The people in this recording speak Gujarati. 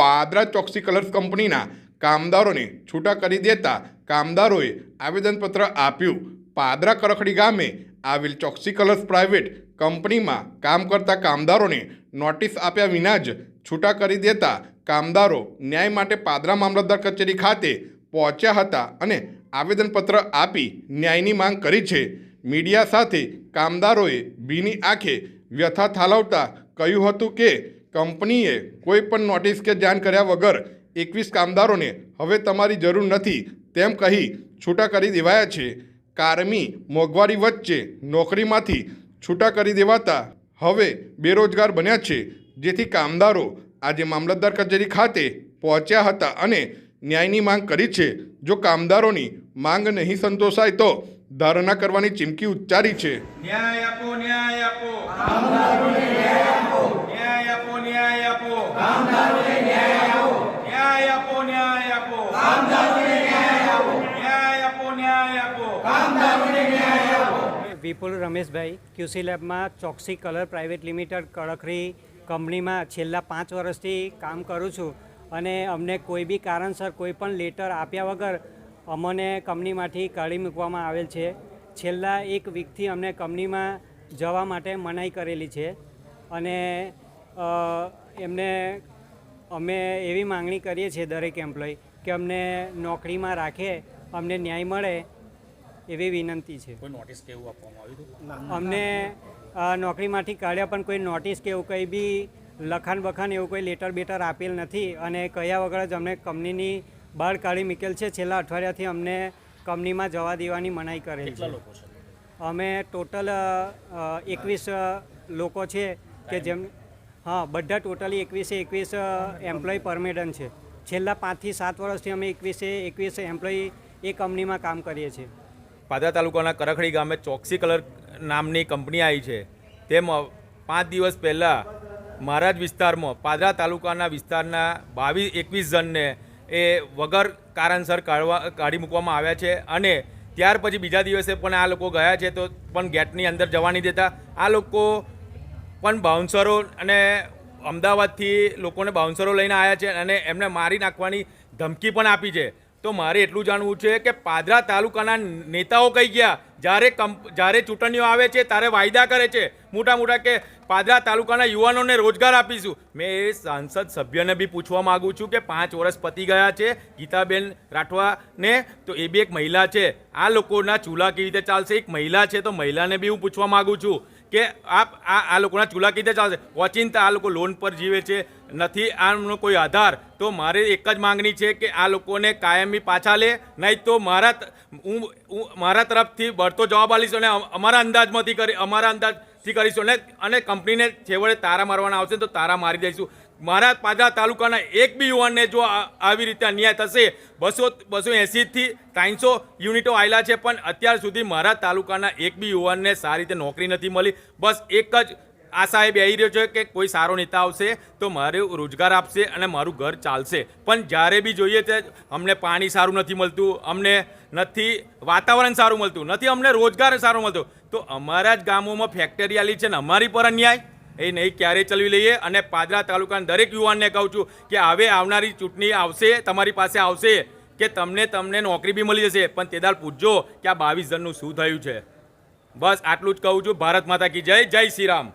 પાદરા ચોકસી કલર્સ કંપનીના કામદારોને છૂટા કરી દેતા કામદારોએ આવેદનપત્ર આપ્યું. પાદરા કરખડી ગામે આવેલ ચોકસી કલર્સ પ્રાઇવેટ કંપનીમાં કામ કરતા કામદારોને નોટિસ આપ્યા વિના જ છૂટા કરી દેતા કામદારો ન્યાય માટે પાદરા મામલતદાર કચેરી ખાતે પહોંચ્યા હતા અને આવેદનપત્ર આપી ન્યાયની માંગ કરી છે. મીડિયા સાથે કામદારોએ ભીની આંખે વ્યથા થાલવતા કહ્યું હતું કે કંપનીએ કોઈ પણ નોટિસ કે જાણ કર્યા વગર એકવીસ કામદારોને હવે તમારી જરૂર નથી તેમ કહી છૂટા કરી દેવાયા છે. કારમી મોંઘવારી વચ્ચે નોકરીમાંથી છૂટા કરી દેવાતા હવે બેરોજગાર બન્યા છે. જેથી કામદારો આજે મામલતદાર કચેરી ખાતે પહોંચ્યા હતા અને ન્યાયની માંગ કરી છે. જો કામદારોની માંગ નહીં સંતોષાય તો ધારણા કરવાની ચીમકી ઉચ્ચારી છે. ન્યાય કામદારોને ન્યાય આપો ન્યાય આપો ન્યાય આપો. કામદારોને ન્યાય આપો. ન્યાય આપો ન્યાય આપો. કામદારોને ન્યાય આપો. ન્યાય આપો ન્યાય આપો. કામદારોને ન્યાય આપો. વિપુલ રમેશભાઈ ક્યુસી લેબમાં ચોકસી કલર પ્રાઇવેટ લિમિટેડ કડખરી કંપનીમાં છેલ્લા પાંચ વર્ષથી કામ કરું છું અને અમને કોઈ બી કારણસર કોઈ પણ લેટર આપ્યા વગર અમને કંપનીમાંથી કાઢી મૂકવામાં આવેલ છે. છેલ્લા એક વીકથી અમને કંપનીમાં જવા માટે મનાઈ કરેલી છે અને એમને અમે એવી માંગણી કરીએ છીએ દરેક એમ્પ્લોય કે અમને નોકરીમાં રાખે અમને ન્યાય મળે એવી વિનંતી છે. નોટિસ કે આપવામાં આવ્યું અમને નોકરીમાંથી કાઢ્યા પણ કોઈ નોટિસ કે એવું કંઈ બી લખાણ બખાણ એવું કોઈ લેટર બેટર આપેલ નથી અને કયા વગર જ અમને કંપનીની બહાર કાઢી મૂકેલ છે. છેલ્લા અઠવાડિયાથી અમને કંપનીમાં જવા દેવાની મનાઈ કરેલ કેટલા છે. લોકો છે? અમે ટોટલ એકવીસ લોકો છે કે જેમ હા, બધા ટોટલી એકવીસે એકવીસ એમ્પ્લોય પરમેડન છે. છેલ્લા પાંચથી સાત વર્ષથી અમે એકવીસે એકવીસ એમ્પ્લોય એ કંપનીમાં કામ કરીએ છીએ. પાદરા તાલુકાના કરખડી ગામે ચોકસી કલર નામની કંપની આવી છે. તેમાં પાંચ દિવસ પહેલાં મારા જ વિસ્તારમાં, પાદરા તાલુકાના વિસ્તારના બાવીસ એકવીસ જણને એ વગર કારણસર કાઢવા, કાઢી મૂકવામાં આવ્યા છે અને ત્યાર પછી બીજા દિવસે પણ આ લોકો ગયા છે તો પણ ગેટની અંદર જવા નહીં દેતા. આ લોકો પણ બાઉન્સરો અને અમદાવાદથી લોકોને બાઉન્સરો લઈને આવ્યા છે અને એમને મારી નાખવાની ધમકી પણ આપી છે. તો મારે એટલું જાણવું છે કે પાદરા તાલુકાના નેતાઓ કઈ ગયા? જ્યારે કંપ, જ્યારે ચૂંટણીઓ આવે છે, ત્યારે વાયદા કરે છે. મોટા મોટા કે પાદરા તાલુકાના યુવાનોને રોજગાર આપીશું. મેં એ સાંસદ સભ્યને બી પૂછવા માગું છું કે પાંચ વર્ષ પતી ગયા છે ગીતાબેન રાઠવાને, તો એ બી એક મહિલા છે. આ લોકોના ચૂલા કેવી રીતે ચાલશે? એક મહિલા છે, તો મહિલાને બી હું પૂછવા માગું છું. કે આ આ લોકોના ચૂલા કીધે ચાલશે. ઓચિંતા આ લોકો લોન પર જીવે છે, નથી આનો કોઈ આધાર. તો મારે એક જ માંગણી છે કે આ લોકોને કાયમી પાછા લે, નહીં તો મારા હું મારા તરફથી બળતો જવાબ આપીશ અને અમારા અંદાજમાંથી કરી, અમારા અંદાજથી કરીશું અને અને કંપનીને છેવટે તારા મારવાના આવશે તો તારા મારી દઈશું. મારા પાદરા તાલુકાના એક બી યુવાનને જો આવી રીતે અન્યાય થશે, બસો બસો એંસીથી ત્રણસો યુનિટો આવેલા છે, પણ અત્યાર સુધી મારા તાલુકાના એક બી યુવાનને સારી રીતે નોકરી નથી મળી. બસ એક જ આશાએ બેહી રહ્યો છે કે કોઈ સારો નેતા આવશે તો મારે રોજગાર આપશે અને મારું ઘર ચાલશે. પણ જ્યારે બી જોઈએ તે અમને પાણી સારું નથી મળતું, અમને નથી વાતાવરણ સારું મળતું, નથી અમને રોજગાર સારો મળતો, તો અમારા જ ગામોમાં ફેક્ટરી આલી છે ને અમારી પર અન્યાય? એ નહીં, ક્યારેય ચલવી લઈએ. અને પાદરા તાલુકાના દરેક યુવાનને કહું છું કે હવે આવનારી ચૂંટણી આવશે, તમારી પાસે આવશે, કે તમને તમને નોકરી બી મળી જશે. પણ તેદાર પૂછજો કે આ બાવીસ જણનું શું થયું છે? બસ આટલું જ કહું છું. ભારત માતા કી જય. જય શ્રી રામ.